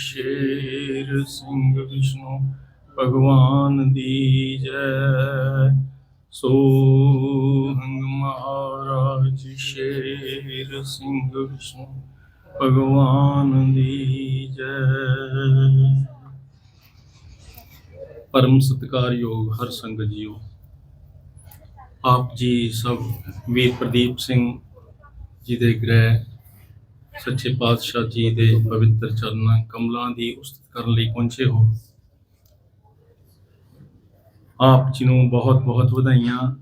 ਸ਼ੇਰ ਸਿੰਘ ਵਿਸ਼ਨੂੰ ਭਗਵਾਨ ਦੀ ਜੈ। ਸੋ ਹੰਗ ਮਹਾਰਾਜ ਸ਼ੇਰ ਸਿੰਘ ਵਿਸ਼ਨੂੰ ਭਗਵਾਨ ਦੀ ਜੈ। ਪਰਮ ਸਤਿਕਾਰਯੋਗ ਹਰ ਸੰਗਤ ਜੀਓ, ਆਪ ਜੀ ਸਭ ਵੀਰ ਪ੍ਰਦੀਪ ਸਿੰਘ ਜੀ ਦੇ ਗ੍ਰਹਿ ਸੱਚੇ ਪਾਤਸ਼ਾਹ ਜੀ ਦੇ ਪਵਿੱਤਰ ਚਰਨਾਂ ਕਮਲਾਂ ਦੀ ਉਸਤਤ ਕਰਨ ਲਈ ਪਹੁੰਚੇ ਹੋ। ਆਪ ਜੀ ਨੂੰ ਬਹੁਤ ਬਹੁਤ ਵਧਾਈਆਂ।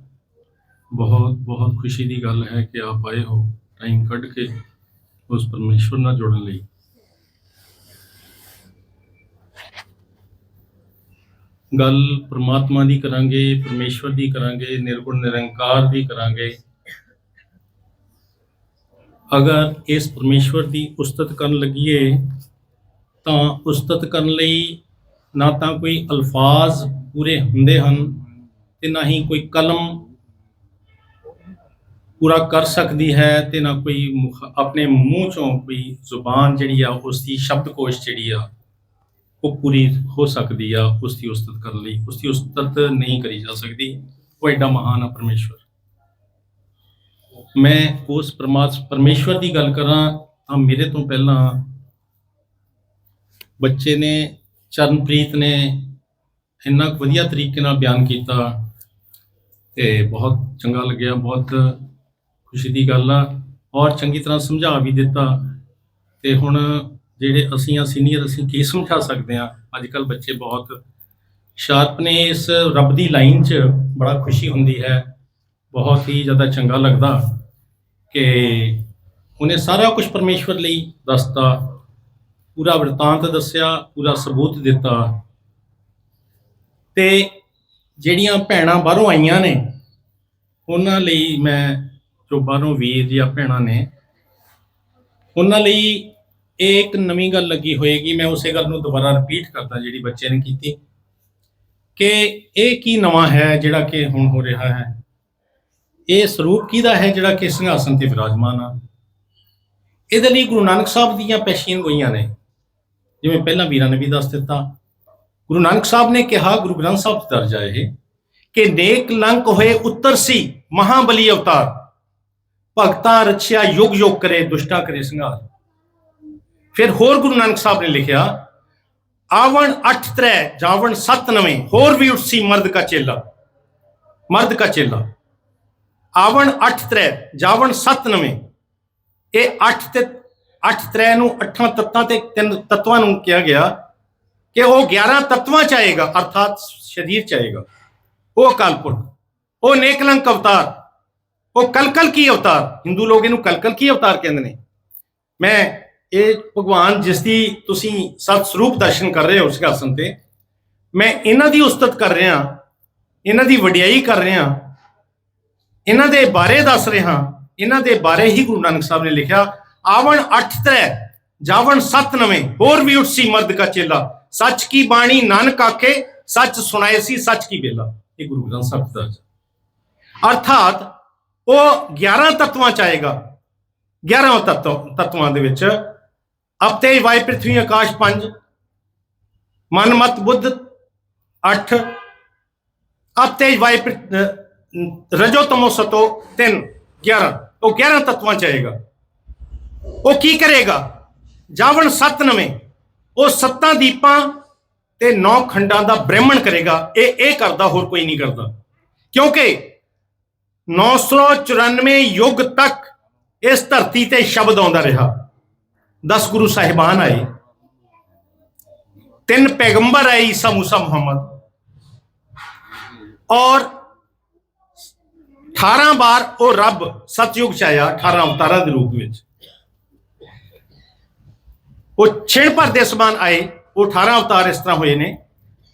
ਬਹੁਤ ਬਹੁਤ ਖੁਸ਼ੀ ਦੀ ਗੱਲ ਹੈ ਕਿ ਆਪ ਆਏ ਹੋ ਟਾਈਮ ਕੱਢ ਕੇ ਉਸ ਪਰਮੇਸ਼ਵਰ ਨਾਲ ਜੁੜਨ ਲਈ। ਗੱਲ ਪ੍ਰਮਾਤਮਾ ਦੀ ਕਰਾਂਗੇ, ਪਰਮੇਸ਼ਵਰ ਦੀ ਕਰਾਂਗੇ, ਨਿਰਗੁਣ ਨਿਰੰਕਾਰ ਦੀ ਕਰਾਂਗੇ। ਅਗਰ ਇਸ ਪਰਮੇਸ਼ਵਰ ਦੀ ਉਸਤਤ ਕਰਨ ਲੱਗੀਏ, ਤਾਂ ਉਸਤਤ ਕਰਨ ਲਈ ਨਾ ਤਾਂ ਕੋਈ ਅਲਫਾਜ਼ ਪੂਰੇ ਹੁੰਦੇ ਹਨ ਤੇ ਨਾ ਹੀ ਕੋਈ ਕਲਮ ਪੂਰਾ ਕਰ ਸਕਦੀ ਹੈ ਤੇ ਨਾ ਕੋਈ ਮੁਖ- ਆਪਣੇ ਮੂੰਹ ਚੋਂ ਕੋਈ ਜ਼ੁਬਾਨ ਜਿਹੜੀ ਆ ਉਸ ਦੀ ਸ਼ਬਦਕੋਸ਼ ਜਿਹੜੀ ਆ, ਉਹ ਪੂਰੀ ਹੋ ਸਕਦੀ ਆ ਉਸ ਦੀ ਉਸਤਤ ਕਰਨ ਲਈ। ਉਸ ਦੀ ਉਸਤਤ ਨਹੀਂ ਕਰੀ ਜਾ ਸਕਦੀ। ਉਹ ਐਡਾ ਮਹਾਨ ਆ ਪਰਮੇਸ਼ਵਰ। ਮੈਂ ਉਸ ਪਰਮਾਤਮਾ ਪਰਮੇਸ਼ਵਰ ਦੀ ਗੱਲ ਕਰਾਂ ਤਾਂ ਮੇਰੇ ਤੋਂ ਪਹਿਲਾਂ ਬੱਚੇ ਨੇ, ਚਰਨਪ੍ਰੀਤ ਨੇ ਇੰਨਾ ਕੁ ਵਧੀਆ ਤਰੀਕੇ ਨਾਲ ਬਿਆਨ ਕੀਤਾ ਤੇ ਬਹੁਤ ਚੰਗਾ ਲੱਗਿਆ, ਬਹੁਤ ਖੁਸ਼ੀ ਦੀ ਗੱਲ ਆ ਔਰ ਚੰਗੀ ਤਰ੍ਹਾਂ ਸਮਝਾ ਵੀ ਦਿੱਤਾ ਤੇ ਹੁਣ ਜਿਹੜੇ ਅਸੀਂ ਆ ਸੀਨੀਅਰ ਅਸੀਂ ਕੀ ਸਮਝਾ ਸਕਦੇ ਆ। ਅੱਜ ਕੱਲ ਬੱਚੇ ਬਹੁਤ ਸ਼ਾਰਪ ਨੇ, ਇਸ ਰੱਬ ਦੀ ਲਾਈਨ 'ਚ ਬੜਾ ਖੁਸ਼ੀ ਹੁੰਦੀ ਹੈ। ਬਹੁਤ ਹੀ ਜ਼ਿਆਦਾ ਚੰਗਾ ਲੱਗਦਾ ਕਿ ਉਹਨੇ ਸਾਰਾ ਕੁਝ ਪਰਮੇਸ਼ਵਰ ਲਈ ਦੱਸਤਾ, ਪੂਰਾ ਵਰਤਾਂਤ ਦੱਸਿਆ, ਪੂਰਾ ਸਬੂਤ ਦਿੱਤਾ। ਤੇ ਜਿਹੜੀਆਂ ਭੈਣਾਂ ਬਾਹਰੋਂ ਆਈਆਂ ਨੇ, ਉਹਨਾਂ ਲਈ ਮੈਂ, ਜੋ ਬਾਹਰੋਂ ਵੀਰ ਜਾਂ ਭੈਣਾਂ ਨੇ, ਉਹਨਾਂ ਲਈ ਇਹ ਇੱਕ ਨਵੀਂ ਗੱਲ ਲੱਗੀ ਹੋਏਗੀ। ਮੈਂ ਉਸੇ ਗੱਲ ਨੂੰ ਦੁਬਾਰਾ ਰਿਪੀਟ ਕਰਦਾ, ਜਿਹੜੀ ਬੱਚੇ ਨੇ ਕੀਤੀ, ਕਿ ਇਹ ਕੀ ਨਵਾਂ ਹੈ ਜਿਹੜਾ ਕਿ ਹੁਣ ਹੋ ਰਿਹਾ ਹੈ? ਇਹ ਸਰੂਪ ਕਿਹਦਾ ਹੈ ਜਿਹੜਾ ਕਿ ਸਿੰਘਾਸਨ ਤੇ ਵਿਰਾਜਮਾਨ ਆ? ਇਹਦੇ ਲਈ ਗੁਰੂ ਨਾਨਕ ਸਾਹਿਬ ਦੀਆਂ ਪੈਸ਼ੀਨ ਗੋਈਆਂ ਨੇ। ਜਿਵੇਂ ਪਹਿਲਾਂ ਵੀਰਾਂ ਨੇ ਵੀ ਦੱਸ ਦਿੱਤਾ। ਗੁਰੂ ਨਾਨਕ ਸਾਹਿਬ ਨੇ ਕਿਹਾ, ਗੁਰੂ ਗ੍ਰੰਥ ਸਾਹਿਬ 'ਚ ਦਰਜ ਹੈ ਇਹ ਕਿ ਨੇਕ ਲੰਕ ਹੋਏ ਉੱਤਰ ਸੀ ਮਹਾਬਲੀ ਅਵਤਾਰ। ਭਗਤਾਂ ਰਛਿਆ ਯੁਗ ਯੁਗ ਕਰੇ, ਦੁਸ਼ਟਾ ਕਰੇ ਸੰਘਾਰ। ਫਿਰ ਹੋਰ ਗੁਰੂ ਨਾਨਕ ਸਾਹਿਬ ਨੇ ਲਿਖਿਆ, ਆਵਣ ਅਠ ਤ੍ਰੈ, ਜਾਵਣ ਸਤ ਨਵੇਂ, ਹੋਰ ਵੀ ਉਠਸੀ ਮਰਦ ਕਾ ਚੇਲਾ। ਮਰਦ ਕਾ ਚੇਲਾ। ਆਵਣ ਅਠ ਤ੍ਰੈ, ਜਾਵਣ ਸਤ ਨਵੇਂ। ਇਹ ਅਠ ਤੇ ਅਠ ਤ੍ਰੈ ਨੂੰ ਅਠਾਂ ਤੱਤਾਂ ਤੇ ਤਿੰਨ ਤੱਤਵਾਂ ਨੂੰ ਕਿਹਾ ਗਿਆ ਕਿ ਉਹ 11 ਤੱਤਵਾਂ ਚ ਆਏਗਾ, ਅਰਥਾਤ ਸ਼ਰੀਰ ਚ ਆਏਗਾ। ਉਹ ਅਕਾਲ ਪੁਰਖ, ਉਹ ਨੇਕਲੰਕ ਅਵਤਾਰ, ਉਹ ਕਲਕਲ ਕੀ ਅਵਤਾਰ? ਹਿੰਦੂ ਲੋਕ ਇਹਨੂੰ ਕਲਕਲ ਕੀ ਅਵਤਾਰ ਕਹਿੰਦੇ ਨੇ? ਮੈਂ ਇਹ ਭਗਵਾਨ ਜਿਸ ਦੀ ਤੁਸੀਂ ਸਤ ਸਰੂਪ ਦਰਸ਼ਨ ਕਰ ਰਹੇ ਹੋ ਸਿੰਘਾਸਨ ਤੇ, ਮੈਂ ਇਹਨਾਂ ਦੀ ਉਸਤਤ ਕਰ ਰਿਹਾ, ਇਹਨਾਂ ਦੀ ਵਡਿਆਈ ਕਰ ਰਿਹਾ ਇਹਨਾਂ ਦੇ ਬਾਰੇ ਦੱਸ ਰਿਹਾ, ਇਹਨਾਂ ਦੇ ਬਾਰੇ ਹੀ ਗੁਰੂ ਨਾਨਕ ਸਾਹਿਬ ਨੇ ਲਿਖਿਆ, ਆਵਣ ਅਠ ਤ੍ਰੈ, ਜਾਵਣ ਸਤ ਨਵੇਂ, ਹੋਰ ਵੀ ਉਠਸੀ ਮਰਦ ਕਾ ਚੇਲਾ। ਸੱਚ ਕੀ ਬਾਣੀ ਨਾਨਕ ਆਖੇ, ਸੱਚ ਸੁਣਾਏ ਸੀ, ਸੱਚ ਕੀ ਬੇਲਾ ਇਹ ਗੁਰੂ ਗ੍ਰੰਥ ਸਾਹਿਬ ਦਾ ਅਰਥਾਤ ਉਹ 11 ਤੱਤਵਾਂ ਚ ਆਏਗਾ। 11 ਤੱਤਵ ਤੱਤਵਾਂ ਦੇ ਵਿੱਚ, ਅਪਤੇ ਵਾਯ ਪ੍ਰithvi ਆਕਾਸ਼ 5 ਮਨ ਮਤ ਬੁੱਧ 8 ਅਪਤੇ ਵਾਯ ਰਜੋ ਤਮੋ ਸਤੋ 3 11 ਉਹ 11 ਤੱਤਵਾਂ ਚ ਆਏਗਾ ਉਹ ਕੀ ਕਰੇਗਾ ਜਾਵਣ ਸੱਤ ਨਵੇਂ ਉਹ ਸੱਤਾਂ ਦੀਪਾਂ ਤੇ ਨੌ ਖੰਡਾਂ ਦਾ ਬ੍ਰਹਿਮਣ ਕਰੇਗਾ ਇਹ ਇਹ ਕਰਦਾ ਹੋਰ ਕੋਈ ਨਹੀਂ ਕਰਦਾ ਕਿਉਂਕਿ 994 ਯੁੱਗ ਤੱਕ ਇਸ ਧਰਤੀ ਤੇ ਸ਼ਬਦ ਆਉਂਦਾ ਰਿਹਾ 10 ਗੁਰੂ ਸਾਹਿਬਾਨ ਆਏ ਤਿੰਨ ਪੈਗੰਬਰ ਆਏ ਈਸਾ ਮੂਸਾ ਮੁਹੰਮਦ ਔਰ 18 ਵਾਰ ਉਹ ਰੱਬ ਸਤਯੁਗ ਚ ਆਇਆ 18 ਅਵਤਾਰਾਂ ਦੇ ਰੂਪ ਵਿੱਚ। ਉਹ ਛਿਣ ਭਰ ਦੇ ਸਮਾਨ ਆਏ, ਉਹ 18 ਅਵਤਾਰ ਇਸ ਤਰ੍ਹਾਂ ਹੋਏ ਨੇ।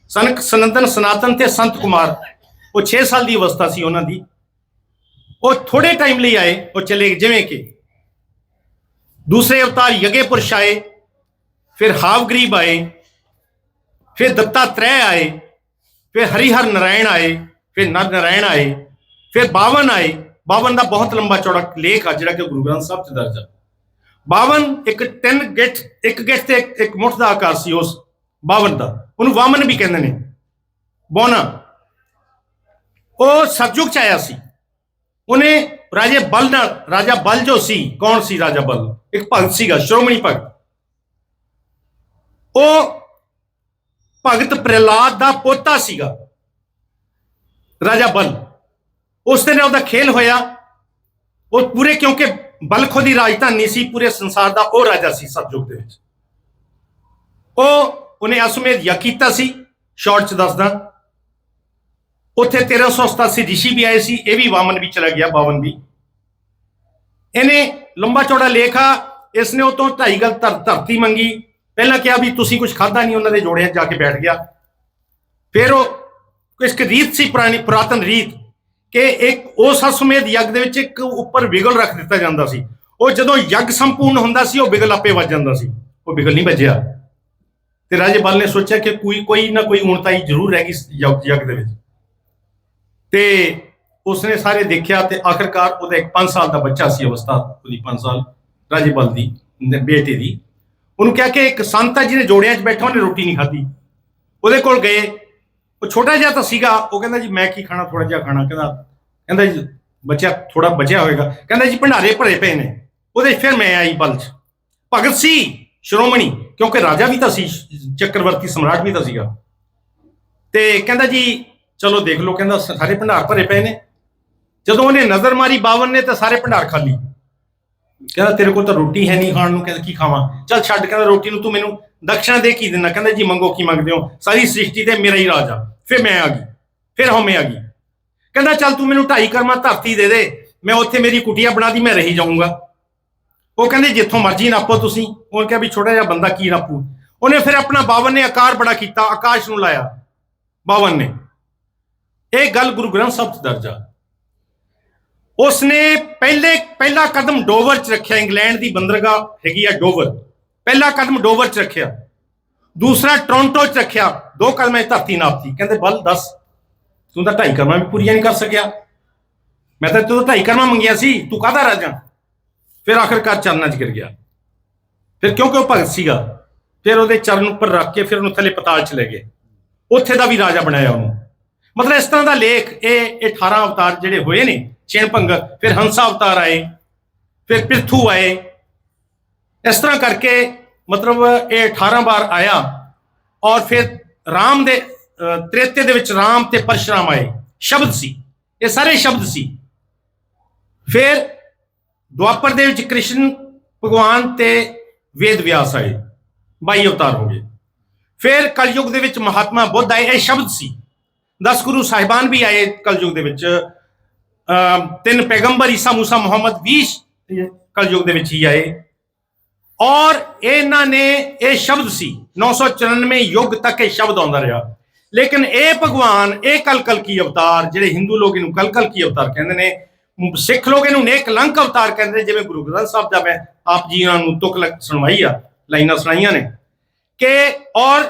ਸਨਕ ਸਨੰਦਨ, ਸਨਾਤਨ ਤੇ ਸੰਤ ਕੁਮਾਰ, ਉਹ 6 ਸਾਲ ਦੀ ਅਵਸਥਾ ਸੀ ਉਹਨਾਂ ਦੀ। ਉਹ ਥੋੜੇ ਟਾਈਮ ਲਈ ਆਏ, ਉਹ ਚਲੇ ਗਏ, ਜਿਵੇਂ ਕਿ ਦੂਸਰੇ ਅਵਤਾਰ ਯਗੇ ਪੁਰਸ਼ ਆਏ, ਫਿਰ ਹਾਵਗਰੀਬ ਆਏ, ਫਿਰ ਦੱਤਾ ਤ੍ਰੈ ਆਏ, ਫਿਰ ਹਰੀਹਰ ਨਾਰਾਇਣ ਆਏ, ਫਿਰ ਨਰ ਨਾਰਾਇਣ ਆਏ ਫਿਰ 52 ਆਏ 52 ਦਾ ਬਹੁਤ ਲੰਬਾ ਚੌੜਾ ਲੇਖ ਆ ਜਿਹੜਾ ਕਿ ਗੁਰੂ ਗ੍ਰੰਥ ਸਾਹਿਬ 'ਚ ਦਰਜ ਆ। 52 ਇੱਕ ਤਿੰਨ ਗਿੱਠ, ਇੱਕ ਗਿੱਠ ਤੇ ਇੱਕ- ਇੱਕ ਮੁੱਠ ਦਾ ਆਕਾਰ ਸੀ ਉਸ 52 ਦਾ। ਉਹਨੂੰ ਵਾਮਨ ਵੀ ਕਹਿੰਦੇ ਨੇ। ਬੋਨਾ। ਉਹ ਸਤਜੁਗ ਚ ਆਇਆ ਸੀ। ਉਹਨੇ ਰਾਜੇ ਬਲ ਨਾਲ, ਰਾਜਾ ਬਲ ਜੋ ਸੀ, ਕੌਣ ਸੀ ਰਾਜਾ ਬਲ? ਇੱਕ ਭਗਤ ਸੀਗਾ, ਸ਼੍ਰੋਮਣੀ ਭਗਤ। ਉਹ ਭਗਤ ਪ੍ਰਹਿਲਾਦ ਦਾ ਪੋਤਾ ਸੀਗਾ, ਰਾਜਾ ਬਲ। ਉਸ ਦੇ ਨਾਲ ਉਹਦਾ ਖੇਲ ਹੋਇਆ। ਉਹ ਪੂਰੇ ਕਿਉਂਕਿ ਬਲਖੋ ਦੀ ਰਾਜਧਾਨੀ ਸੀ, ਪੂਰੇ ਸੰਸਾਰ ਦਾ ਉਹ ਰਾਜਾ ਸੀ ਸਤਜੁਗ ਦੇ ਵਿੱਚ। ਉਹ ਉਹਨੇ ਅਸਮੇਧ ਯਾ ਕੀਤਾ ਸੀ ਸ਼ਾਰਟ ਚ ਦੱਸਦਾ। ਉੱਥੇ 1387 ਰਿਸ਼ੀ ਵੀ ਆਏ ਸੀ, ਇਹ ਵੀ ਵਾਮਨ ਵੀ ਚਲਾ ਗਿਆ 52 ਵੀ। ਇਹਨੇ ਲੰਬਾ ਚੌੜਾ ਲੇਖਾ ਇਸ ਨੇ ਉਹ ਤੋਂ ਢਾਈ ਗਲ ਧਰ- ਧਰਤੀ ਮੰਗੀ। ਪਹਿਲਾਂ ਕਿਹਾ ਵੀ ਤੁਸੀਂ ਕੁਝ ਖਾਦਾ ਨਹੀਂ, ਉਹਨਾਂ ਦੇ ਜੋੜਿਆਂ ਜਾ ਕੇ ਬੈਠ ਗਿਆ। ਫਿਰ ਉਹ ਇੱਕ ਰੀਤ ਸੀ ਪੁਰਾਣੀ, ਪੁਰਾਤਨ ਰੀਤ ਕਿ ਇੱਕ ਉਸ ਅਸਮੇਧ ਯੱਗ ਦੇ ਵਿੱਚ ਇੱਕ ਉੱਪਰ ਵਿਗਲ ਰੱਖ ਦਿੱਤਾ ਜਾਂਦਾ ਸੀ। ਉਹ ਜਦੋਂ ਯੱਗ ਸੰਪੂਰਨ ਹੁੰਦਾ ਸੀ, ਉਹ ਵਿਗਲ ਆਪੇ ਵੱਜ ਜਾਂਦਾ ਸੀ। ਉਹ ਵਿਗਲ ਨਹੀਂ ਵੱਜਿਆ। ਤੇ ਰਾਜੇਪਾਲ ਨੇ ਸੋਚਿਆ ਕਿ ਕੋਈ ਕੋਈ ਨਾ ਕੋਈ ਉਣਤਾਈ ਜ਼ਰੂਰ ਰਹਿ ਗਈ ਯੱਗ ਦੇ ਵਿੱਚ। ਤੇ ਉਸਨੇ ਸਾਰੇ ਦੇਖਿਆ ਤੇ ਆਖਰਕਾਰ ਉਹਦਾ ਇੱਕ 5 ਸਾਲ ਦਾ ਬੱਚਾ ਸੀ ਅਵਸਥਾ, ਉਹਦੀ 5 ਸਾਲ, ਰਾਜੇਪਾਲ ਦੀ ਬੇਟੇ ਦੀ। ਉਹਨੂੰ ਕਿਹਾ ਕਿ ਇੱਕ ਸੰਤ ਹੈ ਜਿਹਨੇ ਜੋੜਿਆਂ 'ਚ ਬੈਠਾ, ਉਹਨੇ ਰੋਟੀ ਨਹੀਂ ਖਾਧੀ। ਉਹਦੇ ਕੋਲ ਗਏ। ਉਹ ਛੋਟਾ ਜਿਹਾ ਤਾਂ ਸੀਗਾ, ਉਹ ਕਹਿੰਦਾ ਜੀ, ਮੈਂ ਕੀ ਖਾਣਾ ਥੋੜਾ ਜਿਹਾ ਖਾਣਾ, ਕਹਿੰਦਾ ਕਹਿੰਦਾ ਜੀ, ਬੱਚਾ ਥੋੜਾ ਬਚਿਆ ਹੋਏਗਾ। ਕਹਿੰਦਾ ਜੀ, ਭੰਡਾਰੇ ਭਰੇ ਪਏ ਨੇ। ਉਹਦੇ ਫਿਰ ਮੈਂ ਆਈ ਬਲ 'ਚ। ਭਗਤ ਸੀ, ਸ਼੍ਰੋਮਣੀ, ਕਿਉਂਕਿ ਰਾਜਾ ਵੀ ਤਾਂ ਸੀ, ਚੱਕਰਵਰਤੀ ਸਮਰਾਟ ਵੀ ਤਾਂ ਸੀਗਾ। ਤੇ ਕਹਿੰਦਾ ਜੀ, ਚਲੋ ਦੇਖ ਲਓ, ਕਹਿੰਦਾ ਸਾਰੇ ਭੰਡਾਰ ਭਰੇ ਪਏ ਨੇ। ਜਦੋਂ ਉਹਨੇ ਨਜ਼ਰ ਮਾਰੀ 52 ਨੇ, ਤਾਂ ਸਾਰੇ ਭੰਡਾਰ ਖਾਲੀ ਕਹਿੰਦਾ, ਤੇਰੇ ਕੋਲ ਤਾਂ ਰੋਟੀ ਹੈ ਨਹੀਂ ਖਾਣ ਨੂੰ, ਕਹਿੰਦਾ, ਕੀ ਖਾਵਾਂ? ਚੱਲ ਛੱਡ, ਕਹਿੰਦਾ, ਰੋਟੀ ਨੂੰ ਤੂੰ ਮੈਨੂੰ ਦਕਸ਼ਣਾ ਦੇ ਕੀ ਦਿੰਦਾ? ਕਹਿੰਦਾ ਜੀ, ਮੰਗੋ ਕੀ ਮੰਗਦੇ ਹੋ? ਸਾਰੀ ਸ੍ਰਿਸ਼ਟੀ ਤੇ ਮੇਰਾ ਹੀ ਰਾਜ ਆ। ਫਿਰ ਮੈਂ ਆ ਗਈ। ਫਿਰ ਹਉਮੈ ਆ ਗਈ। ਕਹਿੰਦਾ, ਚੱਲ ਤੂੰ ਮੈਨੂੰ ਢਾਈ ਕਰਮਾ ਧਰਤੀ ਦੇ ਦੇ। ਮੈਂ ਉੱਥੇ ਮੇਰੀ ਕੁਟੀਆ ਬਣਾ ਦੀ, ਮੈਂ ਰਹੀ ਜਾਊਂਗਾ। ਉਹ ਕਹਿੰਦੇ, ਜਿੱਥੋਂ ਮਰਜ਼ੀ ਨਾਪੋ ਤੁਸੀਂ। ਉਹਨੇ ਕਿਹਾ ਵੀ ਛੋਟਾ ਜਿਹਾ ਬੰਦਾ ਕੀ ਨਾਪੂ ਉਹਨੇ ਫਿਰ ਆਪਣਾ 52 ਨੇ ਆਕਾਰ ਬੜਾ ਕੀਤਾ, ਆਕਾਸ਼ ਨੂੰ ਲਾਇਆ। 52 ਨੇ। ਇਹ ਗੱਲ ਗੁਰੂ ਗ੍ਰੰਥ ਸਾਹਿਬ 'ਚ ਦਰਜ ਆ। ਉਸਨੇ ਪਹਿਲੇ, ਪਹਿਲਾ ਕਦਮ ਡੋਵਰ 'ਚ ਰੱਖਿਆ। ਇੰਗਲੈਂਡ ਦੀ ਬੰਦਰਗਾਹ ਹੈਗੀ ਆ ਡੋਵਰ। ਪਹਿਲਾ ਕਦਮ ਡੋਵਰ 'ਚ ਰੱਖਿਆ। ਦੂਸਰਾ ਟੋਰਾਂਟੋ 'ਚ ਰੱਖਿਆ। ਦੋ ਕਦਮਾਂ 'ਚ ਧਰਤੀ ਨਾਪਤੀ। ਕਹਿੰਦੇ, ਬਲ ਦੱਸ, ਤੂੰ ਤਾਂ ਢਾਈ ਕਲਮਾਂ ਵੀ ਪੂਰੀਆਂ ਨਹੀਂ ਕਰ ਸਕਿਆ। ਮੈਂ ਤਾਂ ਤੂੰ ਢਾਈ ਕਰਮਾਂ ਮੰਗਿਆ ਸੀ, ਤੂੰ ਕਾਹਦਾ ਰਾਜਾ? ਫਿਰ ਆਖਰਕਾਰ ਚਰਨਾਂ 'ਚ ਗਿਰ ਗਿਆ। ਫਿਰ ਕਿਉਂਕਿ ਉਹ ਭਗਤ ਸੀਗਾ, ਫਿਰ ਉਹਦੇ ਚਰਨ ਉੱਪਰ ਰੱਖ ਕੇ ਫਿਰ ਉਹਨੂੰ ਥੱਲੇ ਪਤਾਲ 'ਚ ਲੈ ਗਏ। ਉੱਥੇ ਦਾ ਵੀ ਰਾਜਾ ਬਣਾਇਆ ਉਹਨੂੰ। ਮਤਲਬ ਇਸ ਤਰ੍ਹਾਂ ਦਾ ਲੇਖ, ਇਹ ਇਹ 18 ਅਵਤਾਰ ਜਿਹੜੇ ਹੋਏ ਨੇ ਛੇਨ ਭੰਗ ਫਿਰ ਹੰਸਾ ਅਵਤਾਰ ਆਏ, ਫਿਰ ਪਿਰਥੂ ਆਏ। ਇਸ ਤਰ੍ਹਾਂ ਕਰਕੇ ਮਤਲਬ ਇਹ 18 ਵਾਰ ਆਇਆ ਔਰ ਫਿਰ ਰਾਮ ਦੇ ਤ੍ਰੇਤੇ ਦੇ ਵਿੱਚ ਰਾਮ ਤੇ ਪਰਸ਼ੁਰਾਮ ਆਏ। ਸ਼ਬਦ ਸੀ। ਇਹ ਸਾਰੇ ਸ਼ਬਦ ਸੀ। ਫਿਰ ਦੁਆਪਰ ਦੇ ਵਿੱਚ ਕ੍ਰਿਸ਼ਨ, ਭਗਵਾਨ ਤੇ ਵੇਦ ਵਿਆਸ ਆਏ। 22 ਅਵਤਾਰ ਹੋ ਗਏ। ਫਿਰ ਕਲਯੁਗ ਦੇ ਵਿੱਚ ਮਹਾਤਮਾ ਬੁੱਧ ਆਏ। ਇਹ ਸ਼ਬਦ ਸੀ। 10 ਗੁਰੂ ਸਾਹਿਬਾਨ ਵੀ ਆਏ ਕਲਯੁਗ ਦੇ ਵਿੱਚ। ਤਿੰਨ ਪੈਗੰਬਰ, ਈਸਾ ਮੂਸਾ, ਮੁਹੰਮਦ 20 ਕਲਯੁਗ ਦੇ ਵਿੱਚ ਹੀ ਆਏ। ਔਰ ਇਹਨਾਂ ਨੇ ਇਹ ਸ਼ਬਦ ਸੀ। 994 ਯੁੱਗ ਤੱਕ ਇਹ ਸ਼ਬਦ ਆਉਂਦਾ ਰਿਹਾ। ਲੇਕਿਨ ਇਹ ਭਗਵਾਨ ਇਹ ਕਲਕਲ ਕੀ ਅਵਤਾਰ ਜਿਹੜੇ ਹਿੰਦੂ ਲੋਕ ਇਹਨੂੰ ਕਲਕਲ ਕੀ ਅਵਤਾਰ ਕਹਿੰਦੇ ਨੇ ਸਿੱਖ ਲੋਕ ਇਹਨੂੰ ਨੇਕ ਲੰਕ ਅਵਤਾਰ ਕਹਿੰਦੇ ਨੇ, ਜਿਵੇਂ ਗੁਰੂ ਗ੍ਰੰਥ ਸਾਹਿਬ ਦਾ ਮੈਂ ਆਪ ਜੀ ਉਹਨਾਂ ਨੂੰ ਤੁਕ ਲ- ਸੁਣਵਾਈ ਆ ਲਾਈਨਾਂ ਸੁਣਾਈਆਂ ਨੇ ਕਿ ਔਰ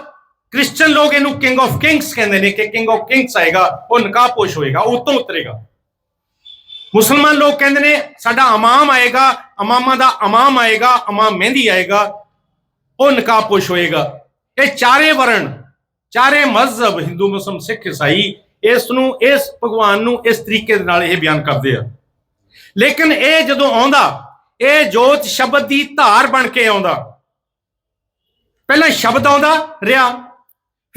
ਕ੍ਰਿਸਚੀਅਨ ਲੋਕ ਇਹਨੂੰ ਕਿੰਗ ਆਫ ਕਿੰਗਸ ਕਹਿੰਦੇ ਨੇ ਕਿ ਕਿੰਗ ਆਫ ਕਿੰਗਸ ਆਏਗਾ ਉਹ ਨਕਾਬਪੋਸ਼ ਹੋਏਗਾ ਉਹ ਉੱਤੋਂ ਉਤਰੇਗਾ। ਮੁਸਲਮਾਨ ਲੋਕ ਕਹਿੰਦੇ ਨੇ, ਸਾਡਾ ਇਮਾਮ ਆਏਗਾ, ਇਮਾਮਾਂ ਦਾ ਇਮਾਮ ਆਏਗਾ, ਇਮਾਮ ਮਹਿੰਦੀ ਆਏਗਾ, ਉਹ ਨਕਾਬਪੋਸ਼ ਹੋਏਗਾ। ਇਹ ਚਾਰੇ ਵਰਣ, ਚਾਰੇ ਮਜ਼ਹਬ ਹਿੰਦੂ ਮੁਸਲਮ ਸਿੱਖ, ਈਸਾਈ, ਇਸ ਨੂੰ, ਇਸ ਭਗਵਾਨ ਨੂੰ ਇਸ ਤਰੀਕੇ ਦੇ ਨਾਲ ਇਹ ਬਿਆਨ ਕਰਦੇ ਆ। ਲੇਕਿਨ ਇਹ ਜਦੋਂ ਆਉਂਦਾ, ਇਹ ਜੋਤ ਸ਼ਬਦ ਦੀ ਧਾਰ ਬਣ ਕੇ ਆਉਂਦਾ। ਪਹਿਲਾਂ ਸ਼ਬਦ ਆਉਂਦਾ ਰਿਹਾ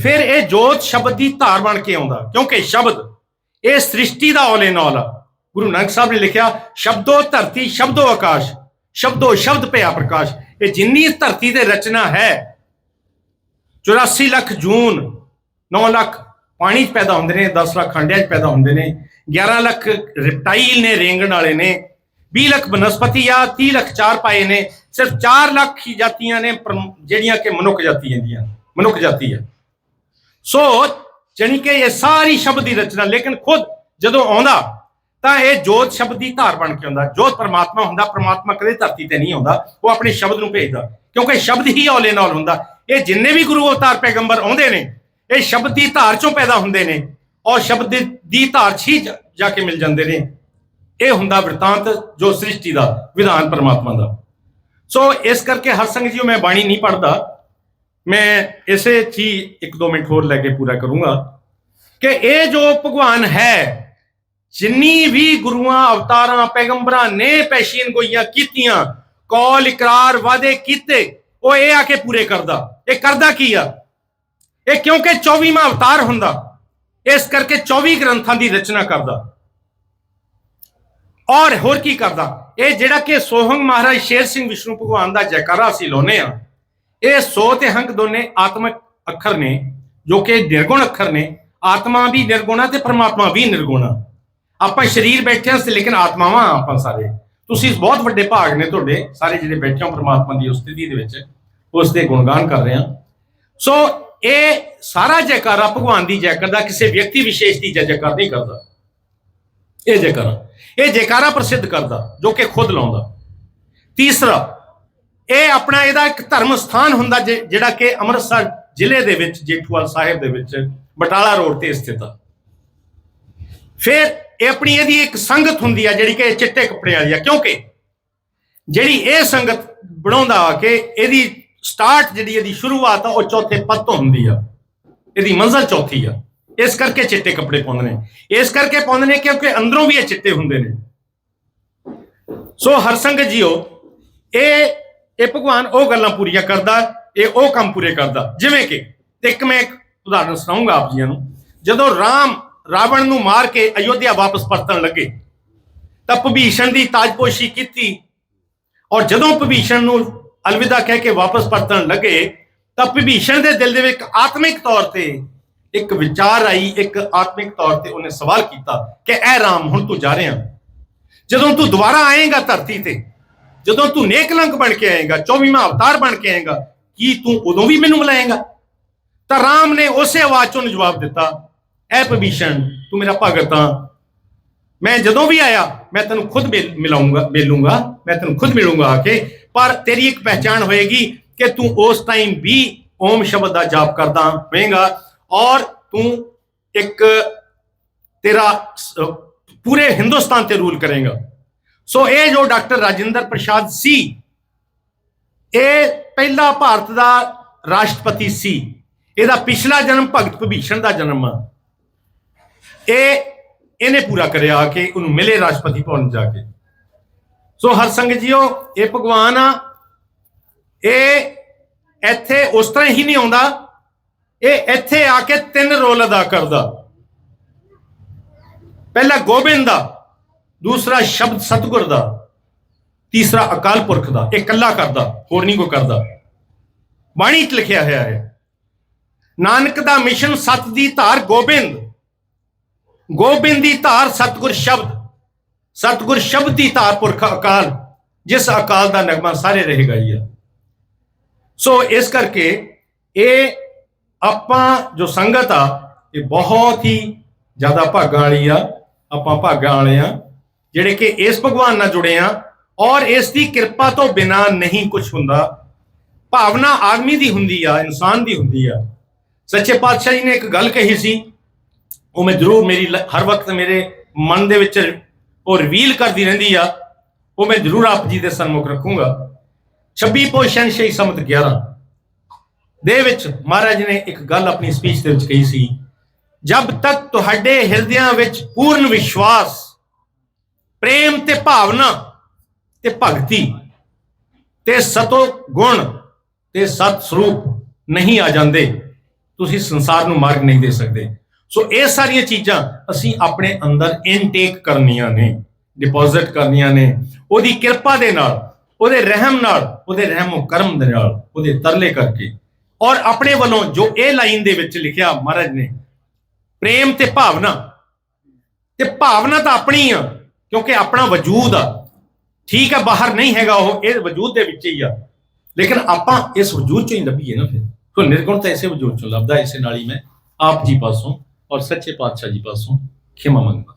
ਫਿਰ ਇਹ ਜੋਤ ਸ਼ਬਦ ਦੀ ਧਾਰ ਬਣ ਕੇ ਆਉਂਦਾ। ਕਿਉਂਕਿ ਸ਼ਬਦ, ਇਹ ਸ੍ਰਿਸ਼ਟੀ ਦਾ ਔਲੇ ਨਾਲ ਆ। ਗੁਰੂ ਨਾਨਕ ਸਾਹਿਬ ਨੇ ਲਿਖਿਆ, ਸ਼ਬਦੋ ਧਰਤੀ, ਸ਼ਬਦੋ ਆਕਾਸ਼, ਸ਼ਬਦੋ ਸ਼ਬਦ ਪਿਆ ਪ੍ਰਕਾਸ਼। ਇਹ ਜਿੰਨੀ ਧਰਤੀ ਤੇ ਰਚਨਾ ਹੈ 84 ਲੱਖ ਜੂਨ 9 ਲੱਖ ਪਾਣੀ 'ਚ ਪੈਦਾ ਹੁੰਦੇ ਨੇ 10 ਲੱਖ ਖੰਡਿਆਂ 'ਚ ਪੈਦਾ ਹੁੰਦੇ ਨੇ 11 ਲੱਖ ਰਿਪਟਾਈਲ ਨੇ ਰੇਂਗਣ ਵਾਲੇ ਨੇ 20 ਲੱਖ ਬਨਸਪਤੀ ਆ 30 ਲੱਖ ਚਾਰ ਪਾਏ ਨੇ, ਸਿਰਫ 4 ਲੱਖ ਹੀ ਜਾਤੀਆਂ ਨੇ ਪਰਮ- ਜਿਹੜੀਆਂ ਕਿ ਮਨੁੱਖ ਜਾਤੀਆਂ ਦੀਆਂ ਮਨੁੱਖ ਜਾਤੀ ਹੈ ਸੋ ਜਾਣੀ ਕਿ ਇਹ ਸਾਰੀ ਸ਼ਬਦ ਦੀ ਰਚਨਾ, ਲੇਕਿਨ ਖੁਦ ਜਦੋਂ ਆਉਂਦਾ ਤਾਂ ਇਹ ਜੋਤ ਸ਼ਬਦ ਦੀ ਧਾਰ ਬਣ ਕੇ ਆਉਂਦਾ। ਜੋਤ ਪਰਮਾਤਮਾ ਹੁੰਦਾ, ਪਰਮਾਤਮਾ ਕਦੇ ਧਰਤੀ ਤੇ ਨਹੀਂ ਆਉਂਦਾ। ਉਹ ਆਪਣੇ ਸ਼ਬਦ ਨੂੰ ਭੇਜਦਾ। ਕਿਉਂਕਿ ਸ਼ਬਦ ਹੀ ਔਲੇ ਨਾਲ ਹੁੰਦਾ। ਇਹ ਜਿੰਨੇ ਵੀ ਗੁਰੂ ਅਵਤਾਰ ਪੈਗੰਬਰ ਆਉਂਦੇ ਨੇ, ਇਹ ਸ਼ਬਦ ਦੀ ਧਾਰ ਚੋਂ ਪੈਦਾ ਹੁੰਦੇ ਨੇ। ਔਰ ਸ਼ਬਦ ਦੀ- ਧਾਰ 'ਚ ਹੀ ਜਾ- ਕੇ ਮਿਲ ਜਾਂਦੇ ਨੇ। ਇਹ ਹੁੰਦਾ ਵਰਤਾਂਤ, ਜੋ ਸ੍ਰਿਸ਼ਟੀ ਦਾ, ਵਿਧਾਨ ਪਰਮਾਤਮਾ ਦਾ। ਸੋ ਇਸ ਕਰਕੇ ਹਰਸੰਗ ਜੀ ਮੈਂ ਬਾਣੀ ਨਹੀਂ ਪੜਦਾ ਮੈਂ ਇਸੇ ਚ ਹੀ ਇੱਕ ਦੋ ਮਿੰਟ ਹੋਰ ਲੈ ਕੇ ਪੂਰਾ ਕਰੂੰਗਾ। ਕਿ ਇਹ ਜੋ ਭਗਵਾਨ ਹੈ ਜਿੰਨੀ ਵੀ ਗੁਰੂਆਂ, ਅਵਤਾਰਾਂ, ਪੈਗੰਬਰਾਂ ਨੇ ਪੈਸ਼ੀਨ ਗੋਈਆਂ ਕੀਤੀਆਂ, ਕੌਲ ਇਕਰਾਰ ਵਾਦੇ ਕੀਤੇ, ਉਹ ਇਹ ਆ ਕੇ ਪੂਰੇ ਕਰਦਾ। ਇਹ ਕਰਦਾ ਕੀ ਆ? ਇਹ ਕਿਉਂਕਿ 24ਵਾਂ ਅਵਤਾਰ ਹੁੰਦਾ, ਇਸ ਕਰਕੇ 24 ਗ੍ਰੰਥਾਂ ਦੀ ਰਚਨਾ ਕਰਦਾ। ਔਰ ਹੋਰ ਕੀ ਕਰਦਾ? ਇਹ ਜਿਹੜਾ ਕਿ ਸੋਹੰਗ ਮਹਾਰਾਜ ਸ਼ੇਰ ਸਿੰਘ ਵਿਸ਼ਨੂੰ ਭਗਵਾਨ ਦਾ ਜੈਕਾਰਾ ਅਸੀਂ ਲਾਉਨੇ ਆ ਇਹ ਸੋ ਤੇ ਹੰਕ ਦੋਨੇ ਆਤਮਿਕ ਅੱਖਰ ਨੇ, ਜੋ ਕਿ ਨਿਰਗੁਣ ਅੱਖਰ ਨੇ, ਆਤਮਾ ਵੀ ਨਿਰਗੁਣਾ ਤੇ ਪਰਮਾਤਮਾ ਵੀ ਨਿਰਗੁਣਾ ਆਪਾਂ ਸਰੀਰ ਬੈਠੇ ਹਾਂ ਲੇਕਿਨ ਆਤਮਾਵਾਂ ਆਪਾਂ ਸਾਰੇ। ਤੁਸੀਂ ਬਹੁਤ ਵੱਡੇ ਭਾਗ ਨੇ ਤੁਹਾਡੇ, ਸਾਰੇ ਜਿਹੜੇ ਬੈਠੇ ਹੋ ਪਰਮਾਤਮਾ ਦੀ ਉਸਤਤੀ ਦੇ ਵਿੱਚ, ਉਸ ਦੇ ਗੁਣਗਾਨ ਕਰ ਰਹੇ ਹਾਂ। ਸੋ ਇਹ ਸਾਰਾ ਜੈਕਾਰਾ ਭਗਵਾਨ ਦੀ ਜੈਕਾਰ ਦਾ, ਕਿਸੇ ਵਿਅਕਤੀ ਵਿਸ਼ੇਸ਼ ਦੀ ਜੈ ਜੈਕਾਰ ਨਹੀਂ ਕਰਦਾ। ਇਹ ਜੈਕਾਰਾ ਇਹ ਜੈਕਾਰਾ ਪ੍ਰਸਿੱਧ ਕਰਦਾ, ਜੋ ਕਿ ਖੁਦ ਲਾਉਂਦਾ। ਤੀਸਰਾ, ਇਹ ਆਪਣਾ ਇਹਦਾ ਇੱਕ ਧਰਮ ਸਥਾਨ ਹੁੰਦਾ, ਜਿ- ਜਿਹੜਾ ਕਿ ਅੰਮ੍ਰਿਤਸਰ ਜ਼ਿਲ੍ਹੇ ਦੇ ਵਿੱਚ, ਜੇਠੂਵਾਲ ਸਾਹਿਬ ਦੇ ਵਿੱਚ, ਬਟਾਲਾ ਰੋਡ ਤੇ ਸਥਿਤ ਆ। ਫਿਰ ਇਹ ਆਪਣੀ ਇਹਦੀ ਇੱਕ ਸੰਗਤ ਹੁੰਦੀ ਆ ਜਿਹੜੀ ਕਿ ਚਿੱਟੇ ਕੱਪੜੇ ਵਾਲੀ ਆ। ਕਿਉਂਕਿ ਜਿਹੜੀ ਇਹ ਸੰਗਤ ਬਣਾਉਂਦਾ ਆ ਕਿ ਇਹਦੀ ਸਟਾਰਟ ਜਿਹੜੀ ਇਹਦੀ ਸ਼ੁਰੂਆਤ ਆ, ਉਹ ਚੌਥੇ ਪਦ ਤੋਂ ਹੁੰਦੀ ਆ। ਇਹਦੀ ਮੰਜ਼ਲ ਚੌਥੀ ਆ। ਇਸ ਕਰਕੇ ਚਿੱਟੇ ਕੱਪੜੇ ਪਾਉਂਦੇ ਨੇ। ਇਸ ਕਰਕੇ ਪਾਉਂਦੇ ਨੇ ਕਿਉਂਕਿ ਅੰਦਰੋਂ ਵੀ ਇਹ ਚਿੱਟੇ ਹੁੰਦੇ ਨੇ। ਸੋ ਹਰਸੰਗਤ ਜੀਓ, ਇਹ ਇਹ ਭਗਵਾਨ ਉਹ ਗੱਲਾਂ ਪੂਰੀਆਂ ਕਰਦਾ, ਇਹ ਉਹ ਕੰਮ ਪੂਰੇ ਕਰਦਾ। ਜਿਵੇਂ ਕਿ ਇੱਕ ਮੈਂ ਇੱਕ ਉਦਾਹਰਨ ਸੁਣਾਉਂਗਾ ਆਪ ਜੀਆਂ ਨੂੰ। ਜਦੋਂ ਰਾਮ ਰਾਵਣ ਨੂੰ ਮਾਰ ਕੇ ਅਯੋਧਿਆ ਵਾਪਸ ਪਰਤਣ ਲੱਗੇ। ਤਾਂ ਭੀਸ਼ਣ ਦੀ ਤਾਜਪੋਸ਼ੀ ਕੀਤੀ ਔਰ ਜਦੋਂ ਭੀਸ਼ਣ ਨੂੰ ਅਲਵਿਦਾ ਕਹਿ ਕੇ ਵਾਪਸ ਪਰਤਣ ਲੱਗੇ, ਤਾਂ ਭੀਸ਼ਣ ਦੇ ਦਿਲ ਦੇ ਵਿੱਚ ਆਤਮਿਕ ਤੌਰ ਤੇ ਇੱਕ ਵਿਚਾਰ ਆਈ, ਇੱਕ ਆਤਮਿਕ ਤੌਰ ਤੇ ਉਹਨੇ ਸਵਾਲ ਕੀਤਾ ਕਿ ਐ ਰਾਮ, ਹੁਣ ਤੂੰ ਜਾ ਰਿਹਾ। ਜਦੋਂ ਤੂੰ ਦੁਬਾਰਾ ਆਏਗਾ ਧਰਤੀ ਤੇ, ਜਦੋਂ ਤੂੰ ਨੇਕਲੰਕ ਬਣ ਕੇ ਆਏਗਾ 24ਵਾਂ ਅਵਤਾਰ ਬਣ ਕੇ ਆਏਗਾ, ਕੀ ਤੂੰ ਉਦੋਂ ਵੀ ਮੈਨੂੰ ਮਿਲਾਏਗਾ ਤਾਂ ਰਾਮ ਨੇ ਉਸੇ ਆਵਾਜ਼ ਚੋਂ ਜਵਾਬ ਦਿੱਤਾ ਐ ਭੀਸ਼ਣ ਤੂੰ ਮੇਰਾ ਭਗਤ ਆ ਮੈਂ ਜਦੋਂ ਵੀ ਆਇਆ, ਮੈਂ ਤੈਨੂੰ ਖੁਦ ਮਿਲ- ਮਿਲਾਉਂਗਾ, ਮਿਲੂੰਗਾ, ਮੈਂ ਤੈਨੂੰ ਖੁਦ ਮਿਲੂੰਗਾ ਆ ਕੇ। ਪਰ ਤੇਰੀ ਇੱਕ ਪਹਿਚਾਣ ਹੋਏਗੀ ਕਿ ਤੂੰ ਉਸ ਟਾਈਮ ਵੀ ਓਮ ਸ਼ਬਦ ਦਾ ਜਾਪ ਕਰਦਾ ਹੋਵੇਂਗਾ ਔਰ ਤੂੰ ਇੱਕ ਤੇਰਾ ਪੂਰੇ ਹਿੰਦੁਸਤਾਨ ਤੇ ਰੂਲ ਕਰੇਗਾ। ਸੋ ਇਹ ਜੋ ਡਾਕਟਰ ਰਾਜਿੰਦਰ ਪ੍ਰਸਾਦ ਸੀ, ਇਹ ਪਹਿਲਾ ਭਾਰਤ ਦਾ ਰਾਸ਼ਟਰਪਤੀ ਸੀ। ਇਹਦਾ ਪਿਛਲਾ ਜਨਮ ਭਗਤ ਭੀਸ਼ਣ ਦਾ ਜਨਮ ਆ। ਇਹ, ਇਹਨੇ ਪੂਰਾ ਕਰਿਆ ਕਿ ਉਹਨੂੰ ਮਿਲੇ ਰਾਸ਼ਟਰਪਤੀ ਭਵਨ ਜਾ ਕੇ। ਸੋ ਹਰਸੰਗ ਜੀਓ ਇਹ ਭਗਵਾਨ ਆ। ਇਹ ਇੱਥੇ ਉਸ ਤਰ੍ਹਾਂ ਹੀ ਨਹੀਂ ਆਉਂਦਾ। ਇਹ ਇੱਥੇ ਆ ਕੇ ਤਿੰਨ ਰੋਲ ਅਦਾ ਕਰਦਾ। ਪਹਿਲਾ ਗੋਬਿੰਦ ਦਾ, ਦੂਸਰਾ ਸ਼ਬਦ ਸਤਗੁਰ ਦਾ, ਤੀਸਰਾ ਅਕਾਲ ਪੁਰਖ ਦਾ। ਇਹ ਇਕੱਲਾ ਕਰਦਾ, ਹੋਰ ਨਹੀਂ ਕੋਈ ਕਰਦਾ। ਬਾਣੀ 'ਚ ਲਿਖਿਆ ਹੋਇਆ ਹੈ, ਨਾਨਕ ਦਾ ਮਿਸ਼ਨ ਸਤ ਦੀ ਧਾਰ ਗੋਬਿੰਦ। ਗੋਬਿੰਦ ਦੀ ਧਾਰ ਸਤਗੁਰ ਸ਼ਬਦ ਸਤਗੁਰ ਸ਼ਬਦ ਦੀ ਧਾਰ ਪੁਰਖ ਅਕਾਲ, ਜਿਸ ਅਕਾਲ ਦਾ ਨਗਮਾ ਸਾਰੇ ਰਹੇਗਾ ਹੀ ਆ। ਸੋ ਇਸ ਕਰਕੇ ਇਹ ਆਪਾਂ ਜੋ ਸੰਗਤ ਆ, ਇਹ ਬਹੁਤ ਹੀ ਜ਼ਿਆਦਾ ਭਾਗਾਂ ਵਾਲੀ ਆ, ਆਪਾਂ ਭਾਗਾਂ ਵਾਲੇ ਆ, ਜਿਹੜੇ ਕਿ ਇਸ ਭਗਵਾਨ ਨਾਲ ਜੁੜੇ ਆ, ਔਰ ਇਸ ਦੀ ਕਿਰਪਾ ਤੋਂ ਬਿਨਾ ਨਹੀਂ ਕੁਝ ਹੁੰਦਾ। ਭਾਵਨਾ ਆਦਮੀ ਦੀ ਹੁੰਦੀ ਆ, ਇਨਸਾਨ ਦੀ ਹੁੰਦੀ ਆ। ਸੱਚੇ ਪਾਤਸ਼ਾਹ ਜੀ ਨੇ ਇੱਕ ਗੱਲ ਕਹੀ ਸੀ ਉਹ ਮੈਂ ਜ਼ਰੂਰ ਮੇਰੀ ਲ- ਹਰ ਵਕਤ ਮੇਰੇ ਮਨ ਦੇ ਵਿੱਚ ਉਹ ਰਿਵੀਲ ਕਰਦੀ ਰਹਿੰਦੀ ਆ, ਉਹ ਮੈਂ ਜ਼ਰੂਰ ਆਪ ਜੀ ਦੇ ਸਨਮੁਖ ਰੱਖੂੰਗਾ। 26 ਪੋਸ਼ਨ ਸ਼ਈ ਸਮਤ 11 ਦੇ ਵਿੱਚ ਮਹਾਰਾਜ ਨੇ ਇੱਕ ਗੱਲ ਆਪਣੀ ਸਪੀਚ ਦੇ ਵਿੱਚ ਕਹੀ ਸੀ ਜਦ ਤੱਕ ਤੁਹਾਡੇ ਹਿਰਦਿਆਂ ਵਿੱਚ ਪੂਰਨ ਵਿਸ਼ਵਾਸ, ਪ੍ਰੇਮ ਤੇ ਭਾਵਨਾ ਤੇ ਭਗਤੀ ਤੇ ਸਤੋ ਗੁਣ ਤੇ ਸਤ ਸਰੂਪ ਨਹੀਂ ਆ ਜਾਂਦੇ, ਤੁਸੀਂ ਸੰਸਾਰ ਨੂੰ ਮਾਰਗ ਨਹੀਂ ਦੇ ਸਕਦੇ। ਸੋ ਇਹ ਸਾਰੀਆਂ ਚੀਜ਼ਾਂ ਅਸੀਂ ਆਪਣੇ ਅੰਦਰ ਇਨਟੇਕ ਕਰਨੀਆਂ ਨੇ ਡਿਪੋਜ਼ਿਟ ਕਰਨੀਆਂ ਨੇ। ਉਹਦੀ ਕਿਰਪਾ ਦੇ ਨਾਲ, ਉਹਦੇ ਰਹਿਮ ਨਾਲ, ਉਹਦੇ ਰਹਿਮੋ ਕਰਮ ਦੇ ਨਾਲ, ਉਹਦੇ ਤਰਲੇ ਕਰਕੇ। ਔਰ ਆਪਣੇ ਵੱਲੋਂ ਜੋ ਇਹ ਲਾਈਨ ਦੇ ਵਿੱਚ ਲਿਖਿਆ ਮਹਾਰਾਜ ਨੇ, ਪ੍ਰੇਮ ਤੇ ਭਾਵਨਾ। ਤੇ ਭਾਵਨਾ ਤਾਂ ਆਪਣੀ ਆ, ਕਿਉਂਕਿ ਆਪਣਾ ਵਜੂਦ ਆ। ਠੀਕ ਆ, ਬਾਹਰ ਨਹੀਂ ਹੈਗਾ ਉਹ, ਇਹ ਵਜੂਦ ਦੇ ਵਿੱਚ ਹੀ ਆ। ਲੇਕਿਨ ਆਪਾਂ ਇਸ ਵਜੂਦ ਚੋਂ ਹੀ ਲੱਭੀਏ ਨਾ ਫਿਰ। ਸੋ ਨਿਰਗੁਣ ਤਾਂ ਇਸੇ ਵਜੂਦ ਚੋਂ ਲੱਭਦਾ, ਇਸੇ ਨਾਲ ਹੀ ਮੈਂ ਆਪ ਜੀ ਪਾਸੋਂ ਔਰ ਸੱਚੇ ਪਾਤਸ਼ਾਹ ਜੀ ਪਾਸੋਂ ਖਿਮਾ ਮੰਗਦਾ।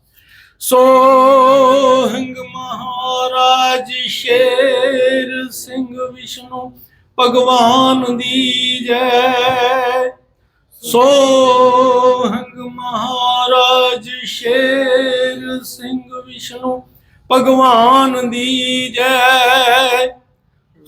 ਸੋਹੰਗ ਮਹਾਰਾਜ ਸ਼ੇਰ ਸਿੰਘ ਵਿਸ਼ਨੂੰ ਭਗਵਾਨ ਦੀ ਜੈ। ਸੋਹੰਗ ਮਹਾਰਾਜ ਸ਼ੇਰ ਸਿੰਘ ਵਿਸ਼ਨੂੰ ਭਗਵਾਨ ਦੀ ਜੈ।